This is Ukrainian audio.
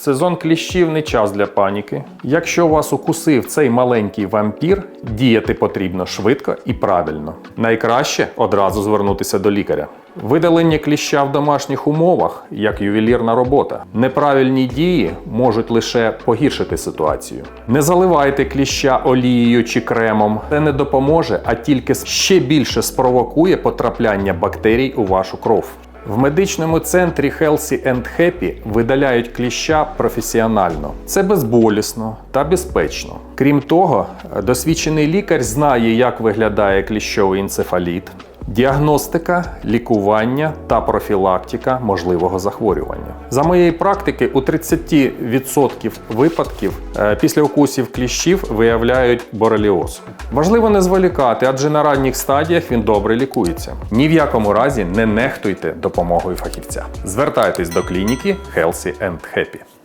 Сезон кліщів не час для паніки. Якщо вас укусив цей маленький вампір, діяти потрібно швидко і правильно. Найкраще одразу звернутися до лікаря. Видалення кліща в домашніх умовах як ювелірна робота. Неправильні дії можуть лише погіршити ситуацію. Не заливайте кліща олією чи кремом. Це не допоможе, а тільки ще більше спровокує потрапляння бактерій у вашу кров. В медичному центрі Healthy and Happy видаляють кліща професіонально. Це безболісно та безпечно. Крім того, досвідчений лікар знає, як виглядає кліщовий енцефаліт, діагностика, лікування та профілактика можливого захворювання. За моєї практики, у 30% випадків е, після укусів кліщів виявляють бореліоз. Важливо не зволікати, адже на ранніх стадіях він добре лікується. Ні в якому разі не нехтуйте допомогою фахівця. Звертайтесь до клініки Healthy and Happy.